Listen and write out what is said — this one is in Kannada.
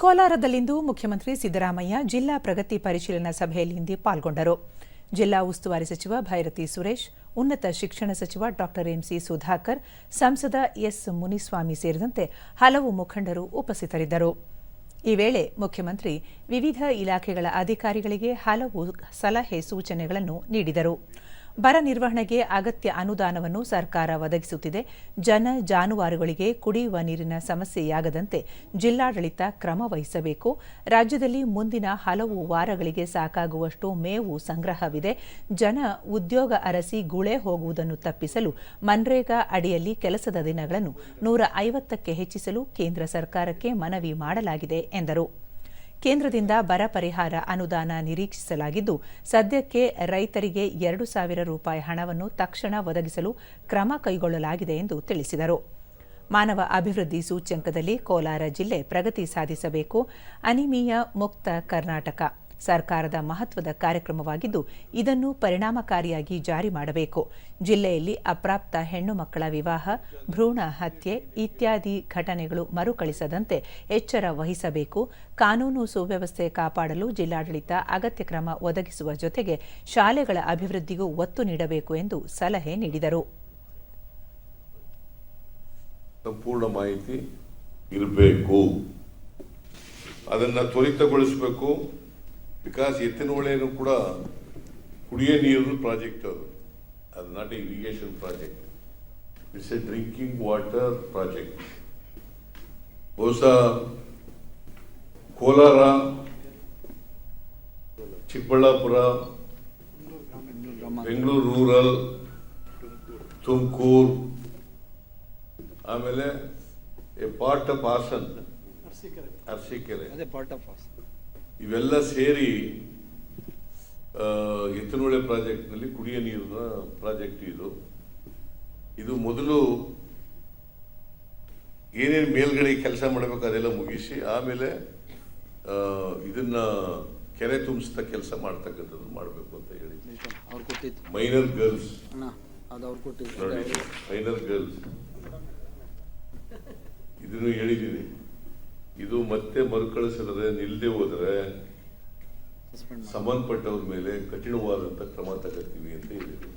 ಕೋಲಾರದಲ್ಲಿಂದು ಮುಖ್ಯಮಂತ್ರಿ ಸಿದ್ದರಾಮಯ್ಯ ಜಿಲ್ಲಾ ಪ್ರಗತಿ ಪರಿಶೀಲನಾ ಸಭೆಯಲ್ಲಿಂದು ಪಾಲ್ಗೊಂಡರು. ಜಿಲ್ಲಾ ಉಸ್ತುವಾರಿ ಸಚಿವ ಭೈರತಿ ಸುರೇಶ್, ಉನ್ನತ ಶಿಕ್ಷಣ ಸಚಿವ ಡಾಕ್ಟರ್ ಎಂಸಿ ಸುಧಾಕರ್, ಸಂಸದ ಎಸ್ ಮುನಿಸ್ವಾಮಿ ಸೇರಿದಂತೆ ಹಲವು ಮುಖಂಡರು ಉಪಸ್ಥಿತರಿದ್ದರು. ಈ ವೇಳೆ ಮುಖ್ಯಮಂತ್ರಿ ವಿವಿಧ ಇಲಾಖೆಗಳ ಅಧಿಕಾರಿಗಳಿಗೆ ಹಲವು ಸಲಹೆ ಸೂಚನೆಗಳನ್ನು ನೀಡಿದರು. ಬರ ನಿರ್ವಹಣೆಗೆ ಅಗತ್ಯ ಅನುದಾನವನ್ನು ಸರ್ಕಾರ ಒದಗಿಸುತ್ತಿದೆ. ಜನ ಜಾನುವಾರುಗಳಿಗೆ ಕುಡಿಯುವ ನೀರಿನ ಸಮಸ್ಯೆಯಾಗದಂತೆ ಜಿಲ್ಲಾಡಳಿತ ಕ್ರಮ ವಹಿಸಬೇಕು. ರಾಜ್ಯದಲ್ಲಿ ಮುಂದಿನ ಹಲವು ವಾರಗಳಿಗೆ ಸಾಕಾಗುವಷ್ಟು ಮೇವು ಸಂಗ್ರಹವಿದೆ. ಜನ ಉದ್ಯೋಗ ಅರಸಿ ಗುಳೆ ಹೋಗುವುದನ್ನು ತಪ್ಪಿಸಲು ಮನ್ರೇಗಾ ಅಡಿಯಲ್ಲಿ ಕೆಲಸದ ದಿನಗಳನ್ನು ನೂರ ಐವತ್ತಕ್ಕೆ ಹೆಚ್ಚಿಸಲು ಕೇಂದ್ರ ಸರ್ಕಾರಕ್ಕೆ ಮನವಿ ಮಾಡಲಾಗಿದೆ ಎಂದರು. ಕೇಂದ್ರದಿಂದ ಬರ ಪರಿಹಾರ ಅನುದಾನ ನಿರೀಕ್ಷಿಸಲಾಗಿದ್ದು, ಸದ್ಯಕ್ಕೆ ರೈತರಿಗೆ ಎರಡು ಸಾವಿರ ರೂಪಾಯಿ ಹಣವನ್ನು ತಕ್ಷಣ ಒದಗಿಸಲು ಕ್ರಮ ಕೈಗೊಳ್ಳಲಾಗಿದೆ ಎಂದು ತಿಳಿಸಿದರು. ಮಾನವ ಅಭಿವೃದ್ಧಿ ಸೂಚ್ಯಂಕದಲ್ಲಿ ಕೋಲಾರ ಜಿಲ್ಲೆ ಪ್ರಗತಿ ಸಾಧಿಸಬೇಕು, ಅನಿಮಿಯಾ ಮುಕ್ತ ಕರ್ನಾಟಕ. ಸರ್ಕಾರದ ಮಹತ್ವದ ಕಾರ್ಯಕ್ರಮವಾಗಿದ್ದು, ಇದನ್ನು ಪರಿಣಾಮಕಾರಿಯಾಗಿ ಜಾರಿ ಮಾಡಬೇಕು. ಜಿಲ್ಲೆಯಲ್ಲಿ ಅಪ್ರಾಪ್ತ ಹೆಣ್ಣು ಮಕ್ಕಳ ವಿವಾಹ, ಭ್ರೂಣ ಹತ್ಯೆ ಇತ್ಯಾದಿ ಘಟನೆಗಳು ಮರುಕಳಿಸದಂತೆ ಎಚ್ಚರ ವಹಿಸಬೇಕು. ಕಾನೂನು ಸುವ್ಯವಸ್ಥೆ ಕಾಪಾಡಲು ಜಿಲ್ಲಾಡಳಿತ ಅಗತ್ಯ ಕ್ರಮ ಒದಗಿಸುವ ಜೊತೆಗೆ ಶಾಲೆಗಳ ಅಭಿವೃದ್ಧಿಗೂ ಒತ್ತು ನೀಡಬೇಕು ಎಂದು ಸಲಹೆ ನೀಡಿದರು. ಸಂಪೂರ್ಣ ಮಾಹಿತಿ ಇರಬೇಕು. ಅದನ್ನು ತ್ವರಿತಗೊಳಿಸಬೇಕು. ಬಿಕಾಸ್ ಎತ್ತಿನಹೊಳೆನೂ ಕೂಡ ಕುಡಿಯೋ ನೀರಿನ ಪ್ರಾಜೆಕ್ಟ್ ಅದು ಅದು not irrigation project it's a drinking water project ಬಹುಶಃ ಕೋಲಾರ ಚಿಕ್ಕಬಳ್ಳಾಪುರ ಬೆಂಗಳೂರು ರೂರಲ್ ತುಮಕೂರು ಆಮೇಲೆ a part of Hassan Arsikere ಅದೇ ಪಾರ್ಟ್ ಆಫ್ ಅಸ್ ಇವೆಲ್ಲ ಸೇರಿ ಎತ್ತನೊಳೆ ಪ್ರಾಜೆಕ್ಟ್ನಲ್ಲಿ ಕುಡಿಯ ನೀರಿನ ಪ್ರಾಜೆಕ್ಟ್ ಇದು. ಇದು ಮೊದಲು ಏನೇನು ಮೇಲ್ಗಡೆ ಕೆಲಸ ಮಾಡಬೇಕು ಅದೆಲ್ಲ ಮುಗಿಸಿ ಆಮೇಲೆ ಇದನ್ನ ಕೆರೆ ತುಂಬಿಸ್ತಾ ಕೆಲಸ ಮಾಡ್ತಕ್ಕಂಥದ್ದು ಮಾಡಬೇಕು ಅಂತ ಹೇಳಿ. Minor girls. Minor girls. ಇದನ್ನು ಹೇಳಿದ್ದೀನಿ ಇದು ಮತ್ತೆ ಮರುಕಳಿಸಿದ್ರೆ ನಿಲ್ಲದೆ ಹೋದರೆ ಸಂಬಂಧಪಟ್ಟವರ ಮೇಲೆ ಕಠಿಣವಾದಂಥ ಕ್ರಮ ತಗೋತೀವಿ ಅಂತ ಹೇಳಿದ್ರು.